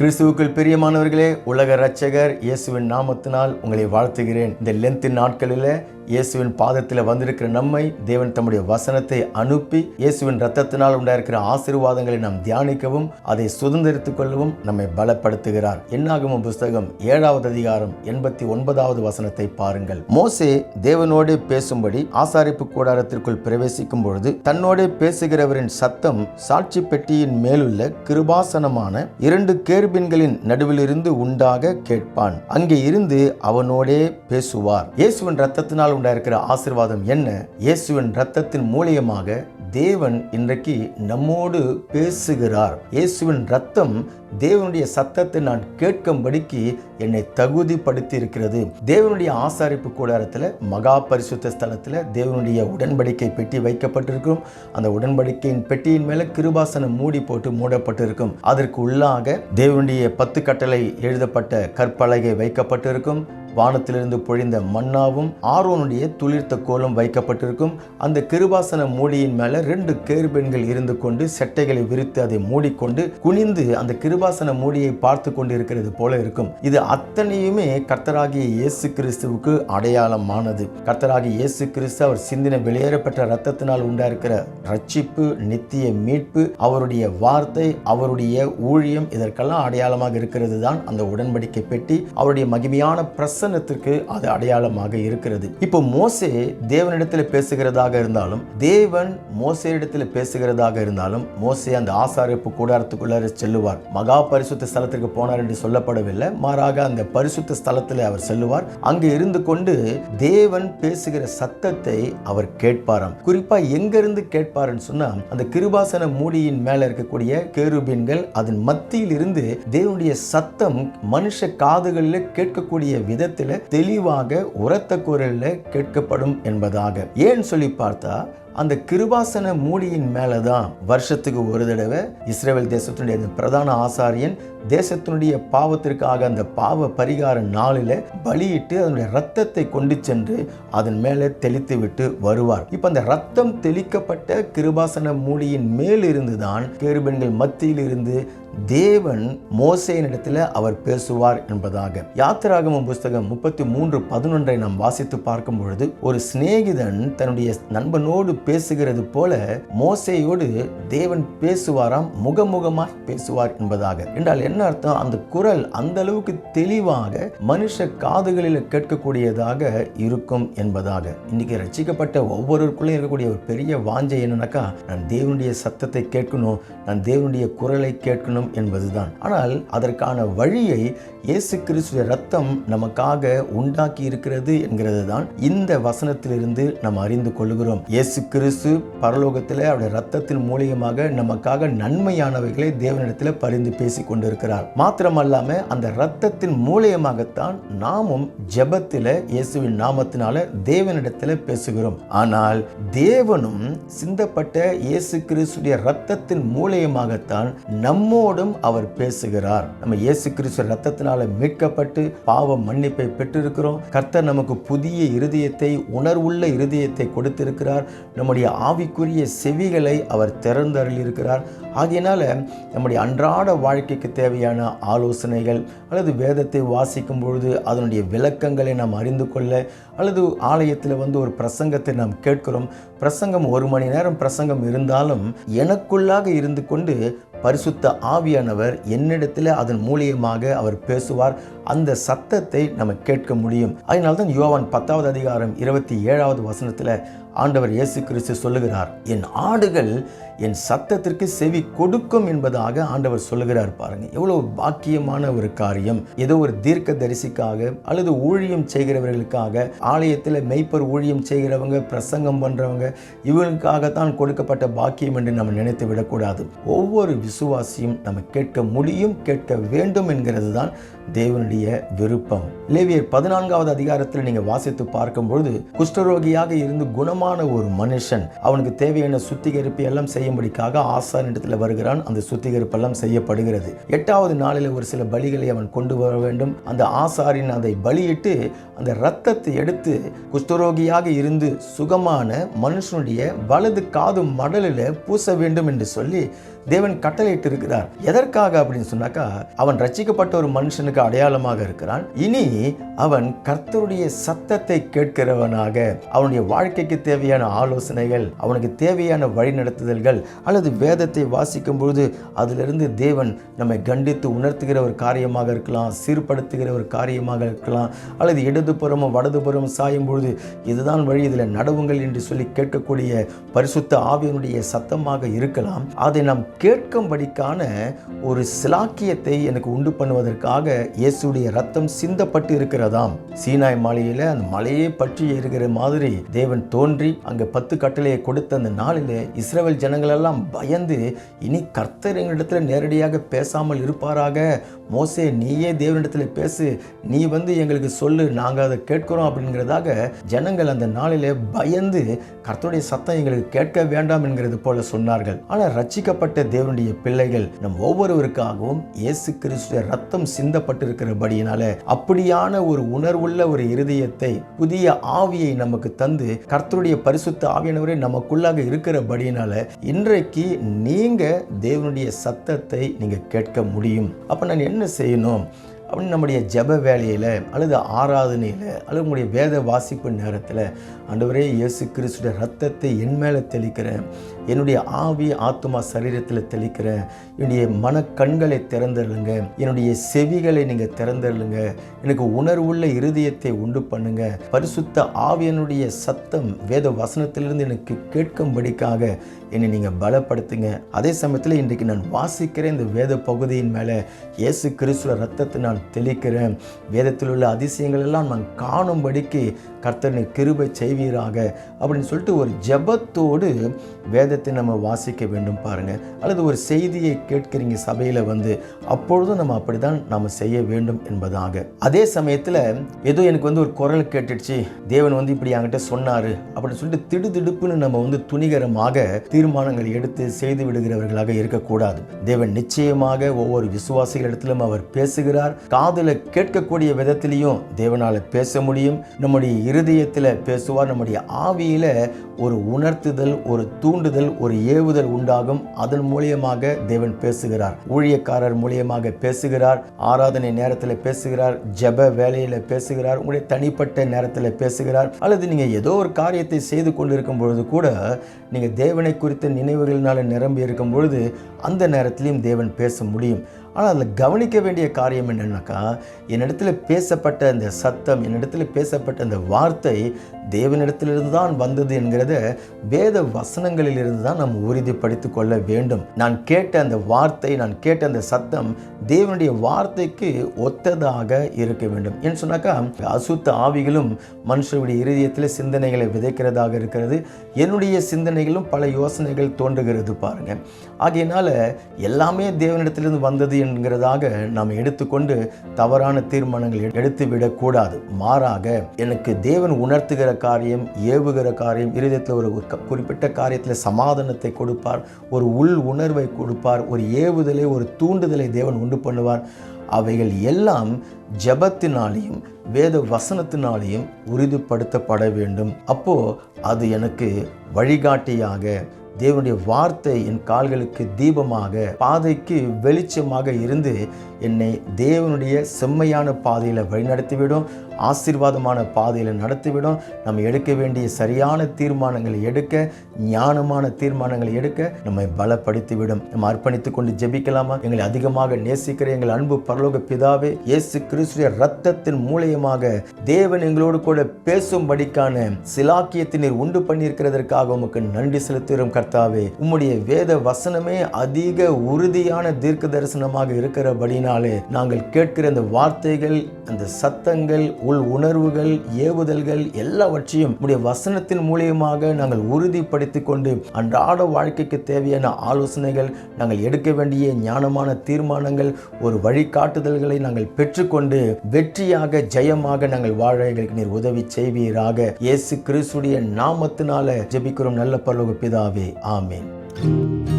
கிறிஸ்துவுக்குள் பிரியமானவர்களே உலக இரட்சகர் இயேசுவின் நாமத்தினால் உங்களை வாழ்த்துகிறேன். இந்த லென்த்தின் நாட்களில் இயேசுவின் பாதத்தில் வந்திருக்கிற நம்மை தேவன் தம்முடைய வசனத்தை அனுப்பி இயேசுவின் ரத்தத்தினால் உண்டாயிருக்கிற ஆசீர்வாதங்களை நாம் தியானிக்கவும் அதை சுதந்திரித்துக் கொள்ளவும் நம்மை பலப்படுத்துகிறார். என்னாகும் புஸ்தகம் ஏழாவது அதிகாரம் எண்பத்தி ஒன்பதாவது வசனத்தை பாருங்கள். மோசே தேவனோடு பேசும்படி ஆசாரிப்பு கூடாரத்திற்குள் பிரவேசிக்கும் பொழுது தன்னோடு பேசுகிறவரின் சத்தம் சாட்சி பெட்டியின் மேலுள்ள கிருபாசனமான இரண்டு கேருபின்களின் நடுவிலிருந்து உண்டாக கேட்பான். அங்கே இருந்து அவனோடே பேசுவார். இயேசுவின் ரத்தத்தினால் உண்டாயிருக்கிற ஆசீர்வாதம் என்ன? இயேசுவின் ரத்தத்தின் மூலியமாக தேவன் இன்றைக்கு நம்மோடு பேசுகிறார். இயேசுவின் ரத்தம் தேவனுடைய சத்தத்தை நான் கேட்கும்படிக்கு என்னை தகுதிப்படுத்தி இருக்கிறது தேவனுடைய ஆசாரிப்பு கூடாரத்தில் மகா பரிசுத்த ஸ்தலத்தில் தேவனுடைய உடன்படிக்கை பெட்டி வைக்கப்பட்டிருக்கும். அந்த உடன்படிக்கையின் பெட்டியின் மேலே கிருபாசனம் மூடி போட்டு மூடப்பட்டிருக்கும். அதற்கு உள்ளாக தேவனுடைய பத்து கட்டளை எழுதப்பட்ட கற்பலகை வைக்கப்பட்டிருக்கும். வானத்திலிருந்து பொழிந்த மன்னாவும் ஆரோனுடைய துளிர்த்த கோலும் வைக்கப்பட்டிருக்கும். அந்த கிருபாசன மூடியின் மேல ரெண்டு கேர்பெண்கள் இருந்து கொண்டு செட்டைகளை விரித்து அதை மூடிக்கொண்டு குனிந்து அந்த கிருபாசன மூடியை பார்த்து கொண்டு இருக்கிறது போல இருக்கும். இது அத்தனையுமே கர்த்தராகிய இயேசு கிறிஸ்துவுக்கு அடையாளமானது. கர்த்தராகிய இயேசு கிறிஸ்து அவர் சிந்தின வெளியேறப்பட்ட ரத்தத்தினால் உண்டாயிருக்கிற ரட்சிப்பு நித்திய மீட்பு அவருடைய வார்த்தை அவருடைய ஊழியம் இதற்கெல்லாம் அடையாளமாக இருக்கிறது தான் அந்த உடன்படிக்கை பெட்டி. அவருடைய மகிமையான பிரசன்னத்திற்கு அது அடையாளமாக இருக்கிறது. இப்போ மோசே தேவனிடத்தில் பேசுகிறதாக இருந்தாலும் தேவன் மோசையிடத்தில் பேசுகிறதாக இருந்தாலும் மோசே அந்த ஆசாரிப்பு கூடாரத்துக்குள்ளார செல்லுவார். மகா பரிசுத்த ஸ்தலத்திற்கு போனார் என்று சொல்லப்படவில்லை. மாறாக அந்த பரிசுத்த ஸ்தலத்தில் அவர் செல்லுவார். அங்கு இருந்து கொண்டு தேவன் பேசுகிற சத்தத்தை அவர் கேட்பாராம். குறிப்பா எங்கிருந்து கேட்பாருன்னு சொன்னா அந்த கிருபாசன மூடியின் மேல இருக்கக்கூடிய கேருபீன்கள் அதன் மத்தியில் இருந்து தேவனுடைய சத்தம் மனுஷ காதுகளில் கேட்கக்கூடிய விதத்தில் தெளிவாக உரத்த குரலில் கேட்கப்படும் என்பதாக. ஏன் சொல்லி பார்த்தா அந்த கிருபாசன மூடியின் மேலே தான் வருஷத்துக்கு ஒரு தடவை இஸ்ரேல் தேசத்தினுடைய அந்த பிரதான ஆசாரியன் தேசத்தினுடைய பாவத்திற்காக அந்த பாவ பரிகார நாளில் பலியிட்டு அதனுடைய ரத்தத்தை கொண்டு சென்று அதன் மேலே தெளித்து விட்டு வருவார். இப்போ அந்த ரத்தம் தெளிக்கப்பட்ட கிருபாசன மூடியின் மேலிருந்து தான் கேருபெண்கள் மத்தியில் இருந்து தேவன் மோசையினிடத்தில் அவர் பேசுவார் என்பதாக. யாத்திராகமம் புஸ்தகம் முப்பத்தி மூன்று பதினொன்றை நாம் வாசித்து பார்க்கும் பொழுது ஒரு சிநேகிதன் தன்னுடைய நண்பனோடு பேசுகிறது போல மோசையோடு தேவன் பேசுவாராம் முகமுகமாய் பேசுவார் என்பதாக. என்றால் என்ன அர்த்தம்? அந்த குரல் அந்த அளவுக்கு தெளிவாக மனுஷ காதுகளில் கேட்கக்கூடியதாக இருக்கும் என்பதாக. இன்னைக்கு ரசிக்கப்பட்ட ஒவ்வொருவருக்குள்ளே இருக்கக்கூடிய ஒரு பெரிய வாஞ்சை என்னன்னாக்கா நான் தேவனுடைய சத்தத்தை கேட்கணும் நான் தேவனுடைய குரலை கேட்கணும் என்பதுதான். ஆனால் அதற்கான வழியை இயேசு கிறிஸ்துவ ரத்தம் நமக்காக உண்டாக்கி இருக்கிறது என்கிறது தான் இந்த வசனத்திலிருந்து நாம் அறிந்து கொள்கிறோம். இயேசு கிறிஸ்து பரலோகத்தில் அவருடைய ரத்தத்தின் மூலியமாக நமக்காக நன்மையானவைகளை தேவனிடத்தில் பரிந்து பேசி கொண்டிருக்கிறார் மாத்திரமல்லாம அந்த ரத்தத்தின் மூலியமாகத்தான் நாமும் ஜெபத்தில் இயேசுவின் நாமத்தினால தேவனிடத்தில் பேசுகிறோம். ஆனால் தேவனும் சிந்தப்பட்ட இயேசு கிறிஸ்துடைய ரத்தத்தின் மூலியமாகத்தான் நம்மோடும் அவர் பேசுகிறார். நம்ம இயேசு கிறிஸ்து ரத்தத்தினால மீட்கப்பட்டு பாவ மன்னிப்பை பெற்றிருக்கிறோம். கர்த்தர் நமக்கு புதிய இருதயத்தை உணர்வுள்ள இருதயத்தை கொடுத்திருக்கிறார். நம்முடைய ஆவிக்குரிய செவிகளை அவர் திறந்தருளியிருக்கிறார். ஆகையினால் நம்முடைய அன்றாட வாழ்க்கைக்கு தேவையான ஆலோசனைகள் அல்லது வேதத்தை வாசிக்கும் பொழுது அதனுடைய விளக்கங்களை நாம் அறிந்து கொள்ள அல்லது ஆலயத்தில் வந்து ஒரு பிரசங்கத்தை நாம் கேட்கிறோம். பிரசங்கம் ஒரு மணி நேரம் பிரசங்கம் இருந்தாலும் எனக்குள்ளாக இருந்து கொண்டு பரிசுத்த ஆவியானவர் என்னிடத்தில் அதன் மூலியமாக அவர் பேசுவார். அந்த சத்தத்தை நம்ம கேட்க முடியும். அதனால்தான் யோவான் பத்தாவது அதிகாரம் இருபத்தி ஏழாவது வசனத்தில் ஆண்டவர் இயேசு கிறிஸ்து சொல்லுகிறார் என் ஆடுகள் என் சத்தத்திற்கு செவி கொடுக்கும் என்பதாக ஆண்டவர் சொல்லுகிறார் பாருங்க. எவ்வளவு பாக்கியமான ஒரு காரியம். ஏதோ ஒரு தீர்க்க தரிசிக்காக அல்லது ஊழியம் செய்கிறவர்களுக்காக ஆலயத்தில் மெய்ப்பர் ஊழியம் செய்கிறவங்க பிரசங்கம் பண்றவங்க இவங்களுக்காகத்தான் கொடுக்கப்பட்ட பாக்கியம் என்று நம்ம நினைத்து விடக்கூடாது. ஒவ்வொரு விசுவாசியும் நம்ம கேட்க முடியும் கேட்க வேண்டும் என்கிறது தான் தேவனுடைய விருப்பம். லேவியர் பதினான்காவது அதிகாரத்தில் நீங்க வாசித்து பார்க்கும்பொழுது குஷ்டரோகியாக இருந்து குணமான ஒரு மனுஷன் அவனுக்கு தேவையான சுத்திகரிப்பு எல்லாம் செய்யும்படிக்காக ஆசானிடத்தில் வருகிறான். அந்த சுத்திகரிப்பு எல்லாம் செய்யப்படுகிறது. எட்டாவது நாளில் ஒரு சில பலிகளை அவன் கொண்டு வர வேண்டும். அந்த ஆசாரின் அதை பலியிட்டு அந்த ரத்தத்தை எடுத்து குஷ்டரோகியாக இருந்து சுகமான மனுஷனுடைய வலது காது மடலில் பூச வேண்டும் என்று சொல்லி தேவன் கட்டளையிட்டு இருக்கிறார் எதற்காக அப்படின்னு சொன்னாக்கா அவன் ரட்சிக்கப்பட்ட ஒரு மனுஷனுக்கு அடையாளமாக இருக்கிறான். இனி அவன் கர்த்தருடைய சத்தத்தை கேட்கிறவனாக அவனுடைய வாழ்க்கைக்கு தேவையான ஆலோசனைகள் அவனுக்கு தேவையான வழிநடத்துதல்கள் அல்லது வேதத்தை வாசிக்கும் பொழுது அதிலிருந்து தேவன் நம்மை கண்டித்து உணர்த்துகிற ஒரு காரியமாக இருக்கலாம் சீர்படுத்துகிற ஒரு காரியமாக இருக்கலாம் அல்லது இடதுபுறமும் வலதுபுறமும் சாயும் பொழுது இதுதான் வழி. இதில் நடவுங்கள் என்று சொல்லி கேட்கக்கூடிய பரிசுத்த ஆவியனுடைய சத்தமாக இருக்கலாம். அதை நாம் கேட்கும்படிக்கான ஒரு சிலாக்கியத்தை எனக்கு உண்டு பண்ணுவதற்காக இயேசுடைய ரத்தம் சிந்தப்பட்டு இருக்கிறதாம். சீனாய் மாலையில் அந்த மலையே பற்றி இருக்கிற மாதிரி தேவன் தோன்றி அங்க பத்து கட்டளையை கொடுத்த அந்த நாளில் இஸ்ரேல் ஜனங்களெல்லாம் பயந்து இனி கர்த்தர் எங்களிடத்தில் நேரடியாக பேசாமல் இருப்பாராக. மோசே நீயே தேவனிடத்தில் பேசு. நீ வந்து எங்களுக்கு சொல்லு நாங்கள் அதை கேட்கிறோம் அப்படிங்கிறதாக ஜனங்கள் அந்த நாளிலே பயந்து கர்த்தருடைய சத்தம் எங்களுக்கு கேட்க வேண்டாம் என்கிறது போல சொன்னார்கள். ஆனால் ரட்சிக்கப்பட்ட தேவனுடைய பிள்ளைகள் நம் ஒவ்வொருவருக்காகவும் இயேசு கிறிஸ்துவ ரத்தம் சிந்தப்பட்டிருக்கிறபடியினால அப்படியான ஒரு உணர்வுள்ள ஒரு இருதயத்தை புதிய ஆவியை நமக்கு தந்து கர்த்தருடைய பரிசுத்த ஆவியானவரே நமக்குள்ளாக இருக்கிறபடியினால இன்றைக்கு நீங்க தேவனுடைய சத்தத்தை நீங்க கேட்க முடியும். அப்ப நான் என்ன என்ன செய்யணும்? அப்படின்னு நம்முடைய ஜெப வேலையில் அல்லது ஆராதனையில் அல்லது நம்முடைய வேத வாசிப்பு நேரத்தில் ஆண்டவரே இயேசு கிறிஸ்துடைய ரத்தத்தை என் மேலே தெளிக்கிறேன். என்னுடைய ஆவி ஆத்மா சரீரத்தில் தெளிக்கிறேன் என்னுடைய மனக்கண்களை கண்களை என்னுடைய செவிகளை நீங்கள் திறந்தருளுங்க. எனக்கு உணர்வுள்ள இருதயத்தை உண்டு பண்ணுங்க. பரிசுத்த ஆவியனுடைய சத்தம் வேத வசனத்திலிருந்து எனக்கு கேட்கும்படிக்காக என்னை நீங்கள் பலப்படுத்துங்க. அதே சமயத்தில் இன்றைக்கு நான் வாசிக்கிற இந்த வேத பகுதியின் மேலே இயேசு கிறிஸ்துவ ரத்தத்தை நான் தெளிக்கிறேன். வேதத்தில் உள்ள அதிசயங்கள் எல்லாம் நான் காணும்படிக்கு கர்த்தனை கிருபை செய்வீராக அப்படின்னு சொல்லிட்டு ஒரு ஜெபத்தோடு வேதத்தை நம்ம வாசிக்க வேண்டும் பாருங்க. அல்லது ஒரு செய்தியை கேட்கிறீங்க சபையில் வந்து அப்பொழுதும் நம்ம அப்படிதான் நாம் செய்ய வேண்டும் என்பதாக. அதே சமயத்தில் ஏதோ எனக்கு வந்து ஒரு குரல் கேட்டுடுச்சு தேவன் வந்து இப்படி என்கிட்ட சொன்னாரு அப்படின்னு சொல்லிட்டு திடுதிடுப்புன்னு நம்ம வந்து துணிகரமாக தீர்மானங்கள் எடுத்து செய்து விடுகிறவர்களாக இருக்கக்கூடாது. தேவன் நிச்சயமாக ஒவ்வொரு விசுவாசிகளிடத்திலும் அவர் பேசுகிறார். காதில் கேட்கக்கூடிய விதத்திலையும் தேவனால பேச முடியும். நம்முடைய இருதயத்தில் பேசுவார். நம்முடைய ஆவியில் ஒரு உணர்த்துதல் ஒரு தூண்டுதல் ஒரு ஏவுதல் உண்டாகும். அதன் மூலியமாக தேவன் பேசுகிறார். ஊழியக்காரர் மூலியமாக பேசுகிறார். ஆராதனை நேரத்தில் பேசுகிறார். ஜெப வேலையில் பேசுகிறார். உங்களுடைய தனிப்பட்ட நேரத்தில் பேசுகிறார். அல்லது நீங்கள் ஏதோ ஒரு காரியத்தை செய்து கொண்டிருக்கும் பொழுது கூட நீங்கள் தேவனை குறித்த நினைவுகளினால் நிரம்பி இருக்கும் பொழுது அந்த நேரத்திலையும் தேவன் பேச முடியும். ஆனால் அதில் கவனிக்க வேண்டிய காரியம் என்னென்னாக்கா என்னிடத்தில் பேசப்பட்ட அந்த சத்தம் என்னிடத்தில் பேசப்பட்ட அந்த வார்த்தை தேவனிடத்திலிருந்து தான் வந்தது என்கிறத வேத வசனங்களிலிருந்து தான் நாம் உறுதிப்படுத்திக் கொள்ள வேண்டும். நான் கேட்ட அந்த வார்த்தை நான் கேட்ட அந்த சத்தம் தேவனுடைய வார்த்தைக்கு ஒத்ததாக இருக்க வேண்டும். என்று சொன்னாக்கா அசுத்த ஆவிகளும் மனுஷனுடைய இருதயத்தில் சிந்தனைகளை விதைக்கிறதாக இருக்கிறது. என்னுடைய சிந்தனைகளும் பல யோசனைகள் தோன்றுகிறது பாருங்க. ஆகையினால எல்லாமே தேவனிடத்திலிருந்து வந்தது என்கிறதாக நாம் எடுத்துக்கொண்டு தவறான தீர்மானங்கள் எடுத்து விடக்கூடாது மாறாக எனக்கு தேவன் உணர்த்துகிற காரியம் ஏவுகிற காரியம் இருதயத்தில் ஒரு க- குறிப்பிட்ட காரியத்தில் சமாதானத்தை கொடுப்பார் ஒரு உள் உணர்வை கொடுப்பார் ஒரு ஏவுதலை ஒரு தூண்டுதலை தேவன் உண்டு பண்ணுவார். அவைகள் எல்லாம் ஜபத்தினாலேயும் வேத வசனத்தினாலேயும் உறுதிப்படுத்தப்பட வேண்டும். அப்போ அது எனக்கு வழிகாட்டியாக தேவனுடைய வார்த்தை என் கால்களுக்கு தீபமாக பாதைக்கு வெளிச்சமாக இருந்து என்னை தேவனுடைய செம்மையான பாதையில் வழிநடத்திவிடும் ஆசீர்வாதமான பாதையில் நடத்திவிடும். நம்ம எடுக்க வேண்டிய சரியான தீர்மானங்களை எடுக்க ஞானமான தீர்மானங்களை எடுக்க நம்மை பலப்படுத்திவிடும். நம்ம அர்ப்பணித்துக் கொண்டு ஜெபிக்கலாமா? எங்களை அதிகமாக நேசிக்கிற எங்கள் அன்பு பரலோக பிதாவே இயேசு கிறிஸ்துடைய ரத்தத்தின் மூலியமாக தேவன் எங்களோடு கூட பேசும்படிக்கான சிலாக்கியத்தை நீர் உண்டு பண்ணியிருக்கிறதற்காக உமக்கு நன்றி செலுத்துகிறோம் கர்த்தாவே. உம்முடைய வேத வசனமே அதிக உறுதியான தீர்க்க தரிசனமாக இருக்கிறபடினாலே நாங்கள் கேட்கிற அந்த வார்த்தைகள் அந்த சத்தங்கள் உள் உணர்வுகள் ஏவுதல்கள் எல்லாவற்றையும் உடைய வசனத்தின் மூலியமாக நாங்கள் உறுதிப்படுத்தி கொண்டு அன்றாட வாழ்க்கைக்கு தேவையான ஆலோசனைகள் நாங்கள் எடுக்க வேண்டிய ஞானமான தீர்மானங்கள் ஒரு வழிகாட்டுதல்களை நாங்கள் பெற்றுக்கொண்டு வெற்றியாக ஜெயமாக நாங்கள் வாழ எங்களுக்கு நீர் உதவி செய்வீராக. இயேசு கிறிஸ்துடைய நாமத்தினால ஜெபிக்கிறோம் நல்ல பரலோக பிதாவே. ஆமேன்.